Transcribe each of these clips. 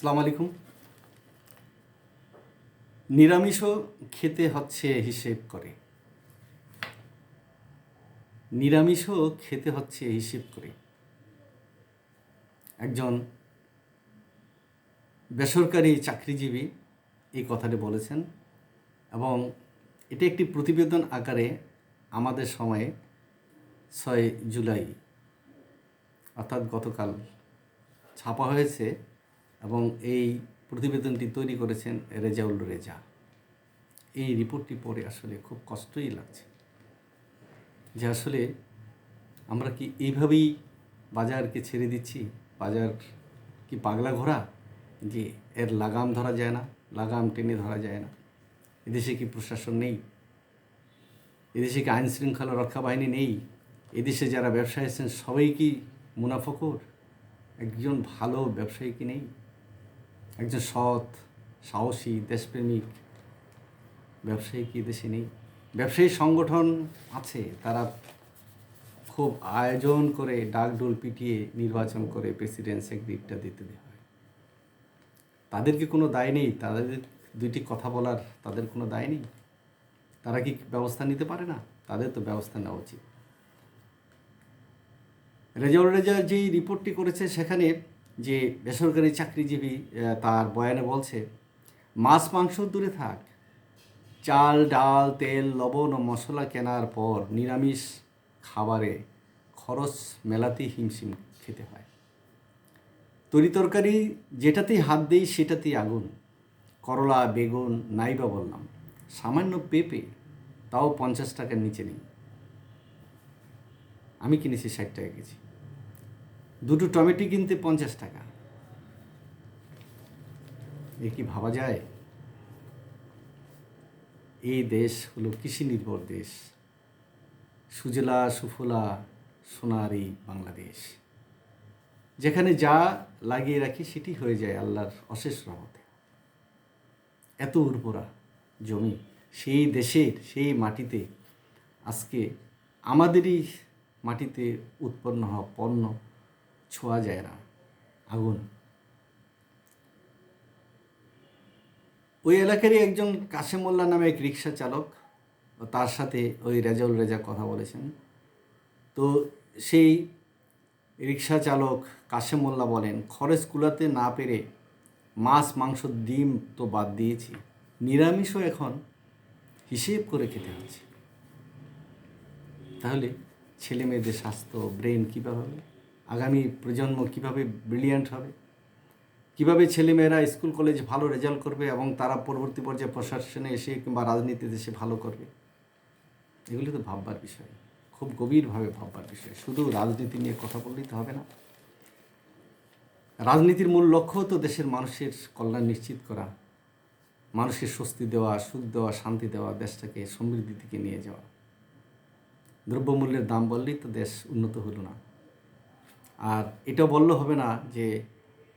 সালাম আলাইকুম। নিরামিষও খেতে হচ্ছে হিসেব করে। নিরামিষও খেতে হচ্ছে হিসেব করে। একজন বেসরকারি চাকরিজীবী এই কথাটি বলেছেন এবং এটি একটি প্রতিবেদন আকারে আমাদের সময়ে ছয় জুলাই অর্থাৎ গতকাল ছাপা হয়েছে। এবং এই প্রতিবেদনটি তৈরি করেছেন রেজাউল রেজা। এই রিপোর্টটি পড়ে আসলে খুব কষ্টই লাগছে যে আসলে আমরা কি এইভাবেই বাজারকে ছেড়ে দিচ্ছি? বাজার কি পাগলা ঘোরা যে এর লাগাম ধরা যায় না, লাগাম টেনে ধরা যায় না। এদেশে কি প্রশাসন নেই? এদেশে কি আইন শৃঙ্খলা রক্ষা বাহিনী নেই? এদেশে যারা ব্যবসায়ী আছেন, সবাই কি মুনাফকর একজন ভালো ব্যবসায়ী কি নেই? একজন সৎ, সাহসী, দেশপ্রেমিক, ব্যবসায়ী কি দেশে নেই? ব্যবসায়ী সংগঠন আছে, তারা খুব আয়োজন করে ডাকডোল পিটিয়ে নির্বাচন করে প্রেসিডেন্ট, সেক্রেটারিটা দিতে দেওয়া হয়। তাদেরকে কোনো দায় নেই? তাদের দুইটি কথা বলার তাদের কোনো দায় নেই? তারা কি ব্যবস্থা নিতে পারে না? তাদের তো ব্যবস্থা নেওয়া উচিত। রেজাউল রেজা যেই রিপোর্টটি করেছে, সেখানে যে বেসরকারি চাকরিজীবী তার বয়ানে বলছে, মাছ, মাংস দূরে থাক। চাল, ডাল, তেল, লবণ ও মশলা কেনার পর নিরামিষ খাবারে খরচ মেলাতেই হিমশিম খেতে হয়। তরিতরকারি যেটাতেই হাত দেই সেটাতেই আগুন। করলা, বেগুন নাই নাইবা বললাম। সামান্য পেঁপে, তাও পঞ্চাশ টাকার নিচে নেই। আমি কিনেছি ষাট টাকা কেজি। দুটো টমেটো কিনতে পঞ্চাশ টাকা। এ কি ভাবা যায়? এই দেশ হলো কৃষি নির্ভর দেশ। সুজলা, সুফলা, সোনার এই বাংলাদেশ। যেখানে যা লাগিয়ে রাখি সেটি হয়ে যায় আল্লাহর অশেষ রহমতে। এত উর্বরা জমি সেই দেশের সেই মাটিতে আজকে আমাদেরই মাটিতে উৎপন্ন হওয়া পণ্য ছোঁয়া যায় না। আগুন। ওই এলাকারই একজন কাশেম মোল্লা নামে এক রিক্সা চালক তার সাথে ওই রেজাউল রেজা কথা বলেছেন। তো সেই রিক্সা চালক কাশেম মোল্লা বলেন, খরচ কুলাতে না পেরে মাছ, মাংস, ডিম তো বাদ দিয়েছি। নিরামিষও এখন হিসেব করে খেতে হচ্ছে। তাহলে ছেলে মেয়েদের স্বাস্থ্য, ব্রেন কীভাবে হবে? আগামী প্রজন্ম কীভাবে ব্রিলিয়ান্ট হবে? কীভাবে ছেলেমেয়েরা স্কুল, কলেজ ভালো রেজাল্ট করবে এবং তারা পরবর্তী পর্যায়ে প্রশাসনে এসে কিংবা রাজনীতিতে এসে ভালো করবে? এগুলি তো ভাববার বিষয়। খুব গভীরভাবে ভাববার বিষয়। শুধু রাজনীতি নিয়ে কথা বললেই তো হবে না। রাজনীতির মূল লক্ষ্য তো দেশের মানুষের কল্যাণ নিশ্চিত করা, মানুষের স্বস্তি দেওয়া, সুখ দেওয়া, শান্তি দেওয়া, দেশটাকে সমৃদ্ধি দিকে নিয়ে যাওয়া। দ্রব্যমূল্যের দাম বললেই তো দেশ উন্নত হলো না। আর এটা বললে হবে না যে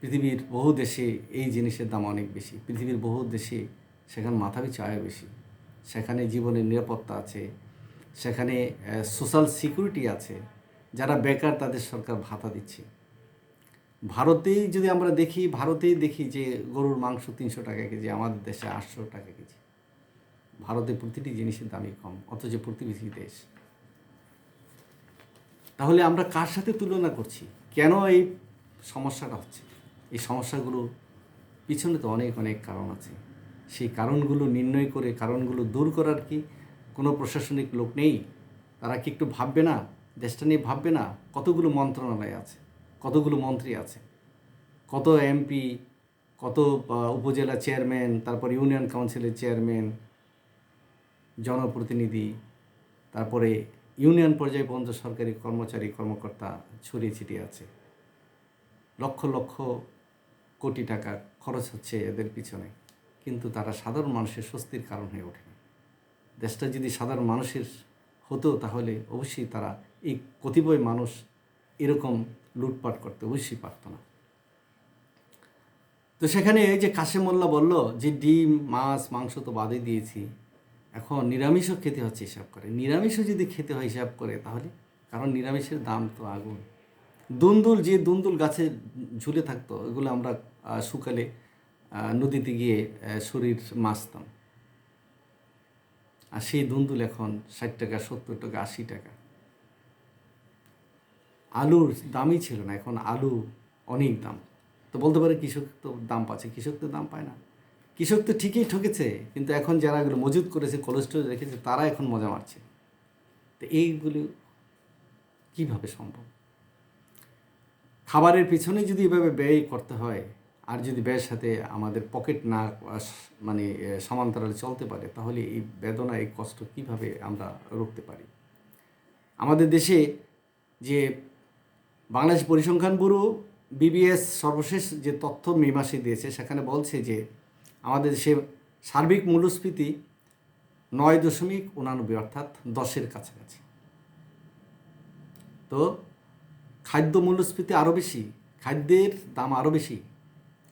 পৃথিবীর বহু দেশে এই জিনিসের দাম অনেক বেশি। পৃথিবীর বহু দেশে সেখানে মাথাপিছু আয় বেশি। সেখানে জীবনের নিরাপত্তা আছে, সেখানে সোশ্যাল সিকিউরিটি আছে, যারা বেকার তাদের সরকার ভাতা দিচ্ছে। ভারতেই যদি আমরা দেখি, ভারতেই দেখি যে গরুর মাংস তিনশো টাকা কেজি, আমাদের দেশে আটশো টাকা কেজি। ভারতে প্রতিটি জিনিসের দামই কম, অথচ প্রতিবেশী দেশ। তাহলে আমরা কার সাথে তুলনা করছি? কেন এই সমস্যাটা হচ্ছে? এই সমস্যাগুলো পিছনে তো অনেক অনেক কারণ আছে। সেই কারণগুলো নির্ণয় করে, কারণগুলো দূর করার কি কোনো প্রশাসনিক লোক নেই? তারা কি একটু ভাববে না? দেশটা নিয়ে ভাববে না? কতগুলো মন্ত্রণালয় আছে? কতগুলো মন্ত্রী আছে? কত এমপি, কত উপজেলা চেয়ারম্যান, তারপর ইউনিয়ন কাউন্সিলের চেয়ারম্যান, জনপ্রতিনিধি, তারপরে ইউনিয়ন পর্যায়ে পর্যন্ত সরকারি কর্মচারী কর্মকর্তা ছড়িয়ে ছিটিয়ে আছে। লক্ষ লক্ষ কোটি টাকা খরচ হচ্ছে এদের পিছনে। কিন্তু তারা সাধারণ মানুষের স্বস্তির কারণ হয়ে ওঠে না। দেশটা যদি সাধারণ মানুষের হতো তাহলে অবশ্যই তারা এই কতিপয় মানুষ এরকম লুটপাট করতে অবশ্যই পারতো না। তো সেখানে এই যে কাশে মোল্লা বলল যে ডিম, মাছ, মাংস তো বাদই দিয়েছি। এখন নিরামিষও খেতে হচ্ছে হিসাব করে। নিরামিষও যদি খেতে হয় হিসাব করে তাহলে? কারণ নিরামিষের দাম তো আগুন। দুন্দুল, যে দুন্দুল গাছে ঝুলে থাকতো এগুলো আমরা শুকালে নদীতে গিয়ে শরীর মাছতাম আর সেই দুন্দুল এখন ষাট টাকা, সত্তর টাকা, আশি টাকা। আলুর দামই ছিল না, এখন আলু অনেক দাম। তো বলতে পারে কৃষক তো দাম পাচ্ছে, কৃষক তো দাম পায় না। কৃষক তো ঠিকই ঠকেছে, কিন্তু এখন যারা এগুলো মজুত করেছে কোলেস্ট্রল রেখেছে, তারা এখন মজা মারছে। তো এইগুলি কীভাবে সম্ভব? খাবারের পিছনে যদি এভাবে ব্যয় করতে হয়, আর যদি ব্যয়ের সাথে আমাদের পকেট না মানে সমান্তরালে চলতে পারে, তাহলে এই বেদনা, এই কষ্ট কীভাবে আমরা রুখতে পারি? আমাদের দেশে যে বাংলাদেশ পরিসংখ্যান ব্যুরো বিবিএস সর্বশেষ যে তথ্য মে মাসে দিয়েছে, সেখানে বলছে যে আমাদের দেশে সার্বিক মূল্যস্ফীতি নয় দশমিক উনানব্বই অর্থাৎ দশের কাছাকাছি। তো খাদ্য মূল্যস্ফীতি আরও বেশি, খাদ্যের দাম আরও বেশি,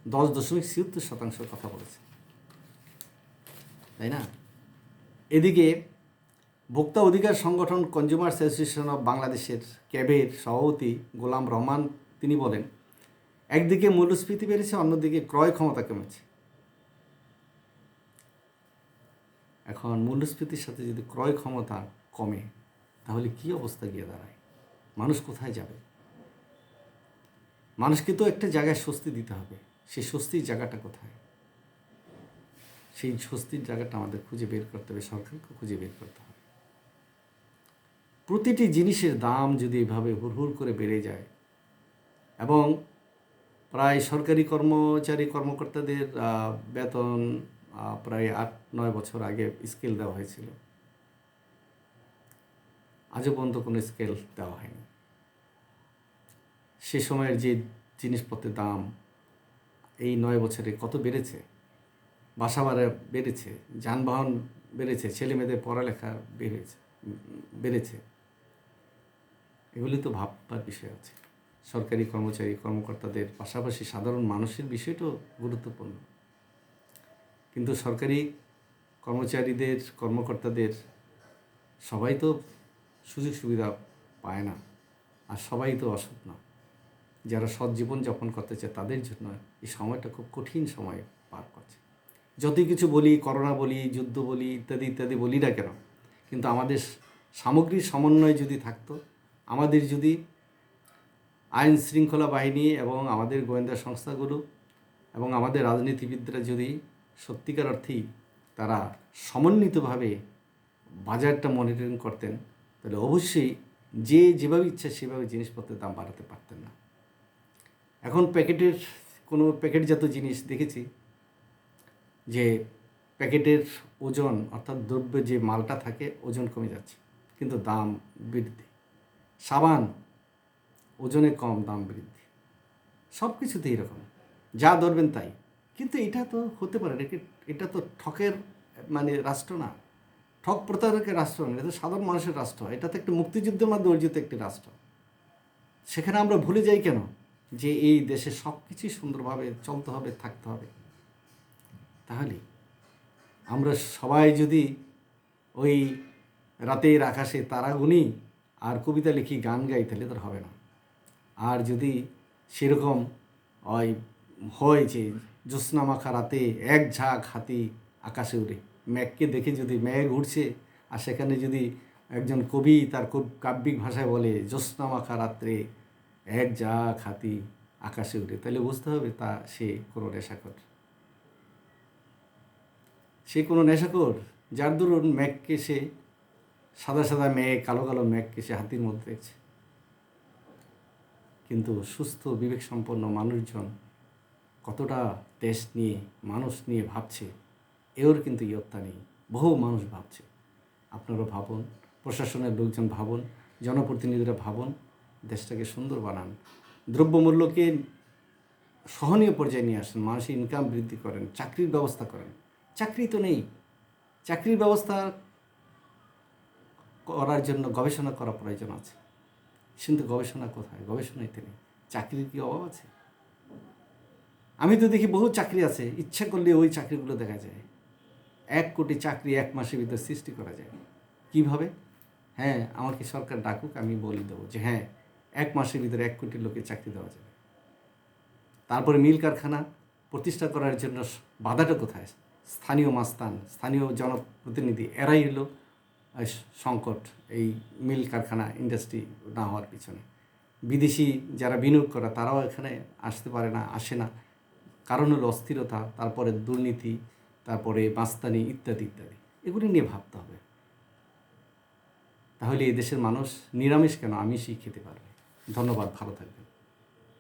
দশ দশমিক ছিয়াত্তর শতাংশের কথা বলেছে। তাই না? এদিকে ভোক্তা অধিকার সংগঠন কনজিউমার্স অ্যাসোসিয়েশন অফ বাংলাদেশের ক্যাবের সভাপতি গোলাম রহমান, তিনি বলেন, একদিকে মূল্যস্ফীতি বেড়েছে, অন্যদিকে ক্রয় ক্ষমতা কমেছে। এখন মূল্যস্ফীতির সাথে যদি ক্রয় ক্ষমতা কমে, তাহলে কি অবস্থা গিয়ে দাঁড়ায়? মানুষ কোথায় যাবে? মানুষকে তো একটা জায়গায় স্বস্তি দিতে হবে। সেই স্বস্তির জায়গাটা কোথায়? সেই স্বস্তির জায়গাটা আমাদের খুঁজে বের করতে হবে, সরকারকে খুঁজে বের করতে হবে। প্রতিটি জিনিসের দাম যদি এভাবে হুড়হুড় করে বেড়ে যায় এবং প্রায় সরকারি কর্মচারী কর্মকর্তাদের বেতন প্রায় আট, নয় বছর আগে স্কেল দেওয়া হয়েছিল। আজও পর্যন্ত কোনো স্কেল দেওয়া হয়নি। সে সময়ের যে জিনিসপত্রের দাম, এই নয় বছরে কত বেড়েছে? বাসা ভাড়া বেড়েছে, যানবাহন বেড়েছে ছেলে মেয়েদের পড়ালেখা বেড়েছে বেড়েছে। এগুলি তো ভাববার বিষয় আছে। সরকারি কর্মচারী, কর্মকর্তাদের পাশাপাশি সাধারণ মানুষের বিষয়টাও গুরুত্বপূর্ণ। কিন্তু সরকারি কর্মচারীদের, কর্মকর্তাদের সবাই তো সুযোগ সুবিধা পায় না আর সবাই তো অসৎ না। যারা সৎ জীবন যাপন করতে চায় তাদের জন্য এই সময়টা খুব কঠিন সময় পার করছে। যতই কিছু বলি, করোনা বলি, যুদ্ধ বলি, ইত্যাদি ইত্যাদি বলি না কেন, কিন্তু আমাদের সামগ্রিক সমন্বয় যদি থাকতো, আমাদের যদি আইন শৃঙ্খলা বাহিনী এবং আমাদের গোয়েন্দা সংস্থাগুলো এবং আমাদের রাজনীতিবিদরা যদি সত্যিকার অর্থেই তারা সমন্বিতভাবে বাজারটা মনিটরিং করতেন। তাহলে অবশ্যই যে যেভাবে ইচ্ছা সেভাবে জিনিসপত্রের দাম বাড়াতে পারতেন না। এখন প্যাকেটের কোনো প্যাকেটজাত জিনিস দেখেছি যে প্যাকেটের ওজন অর্থাৎ দ্রব্য যে মালটা থাকে ওজন কমে যাচ্ছে, কিন্তু দাম বৃদ্ধি। সাবান, ওজনে কম, দাম বৃদ্ধি। সব কিছুতে এরকম। যা ধরবেন তাই। কিন্তু এটা তো হতে পারে না এটা- তো ঠকের মানে রাষ্ট্র না। ঠক প্রতারকের রাষ্ট্র না, এটা তো সাধারণ মানুষের রাষ্ট্র এটা তো একটা মুক্তিযুদ্ধের মাধ্যমে অর্জিত একটি রাষ্ট্র। সেখানে আমরা ভুলে যাই কেন? যে এই দেশে সব কিছুই সুন্দরভাবে চলতে হবে, থাকতে হবে। তাহলে আমরা সবাই যদি ওই রাতের আকাশে তারা গুনি আর কবিতা লিখি, গান গাই, তাহলে তার হবে না। আর যদি সেরকম হয় যে জ্যোৎস্না মাখা রাতে এক ঝাঁক হাতি আকাশে উড়ে। ম্যাগকে দেখে যদি ম্যাগ উড়ছে, আর সেখানে যদি একজন কবি তার কাব্যিক ভাষায় বলে জ্যোৎস্না মাখা রাত্রে এক ঝাঁক হাতি আকাশে উড়ে, তাহলে বুঝতে হবে তা সে কোনো নেশাকর সে কোনো নেশাকর যার দরুন ম্যাগকে সে, সাদা সাদা মেঘ কালো কালো মেঘকে সে হাতির মধ্যে দেখছে। কিন্তু সুস্থ বিবেক সম্পন্ন মানুষজন কতটা দেশ নিয়ে, মানুষ নিয়ে ভাবছে এর কিন্তু ইয়ত্তা নেই। বহু মানুষ ভাবছে। আপনারা ভাবুন, প্রশাসনের লোকজন ভাবুন, জনপ্রতিনিধিরা ভাবুন, দেশটাকে সুন্দর বানান। দ্রব্যমূল্যকে সহনীয় পর্যায়ে নিয়ে আসেন, মানুষের ইনকাম বৃদ্ধি করেন, চাকরির ব্যবস্থা করেন। চাকরি তো নেই। চাকরির ব্যবস্থা করার জন্য গবেষণা করা প্রয়োজন আছে। কিন্তু গবেষণা কোথায়? গবেষণাইতে নেই। চাকরির কি অভাব আছে? আমি তো দেখি বহু চাকরি আছে, ইচ্ছা করলে ওই চাকরিগুলো দেখা যায়। এক কোটি চাকরি এক মাসের ভিতর সৃষ্টি করা যায়। কীভাবে? হ্যাঁ আমাকে সরকার ডাকুক, আমি বলে দেবো যে হ্যাঁ এক মাসের ভিতরে এক কোটি লোকের চাকরি দেওয়া যাবে। তারপরে মিল কারখানা প্রতিষ্ঠা করার জন্য বাধাটা কোথায়? স্থানীয় মাস্তান, স্থানীয় জনপ্রতিনিধি, এরাই হলো সংকট এই মিল কারখানা ইন্ডাস্ট্রি না হওয়ার পিছনে। বিদেশি যারা বিনিয়োগ করা, তারাও এখানে আসতে পারে না, আসে না। কারণ হলো অস্থিরতা, তারপরে দুর্নীতি, তারপরে বাস্তানি ইত্যাদি ইত্যাদি। এগুলি নিয়ে ভাবতে হবে। তাহলে এই দেশের মানুষ নিরামিষ কেন? আমিষই খেতে পারবে। ধন্যবাদ, ভালো থাকবেন।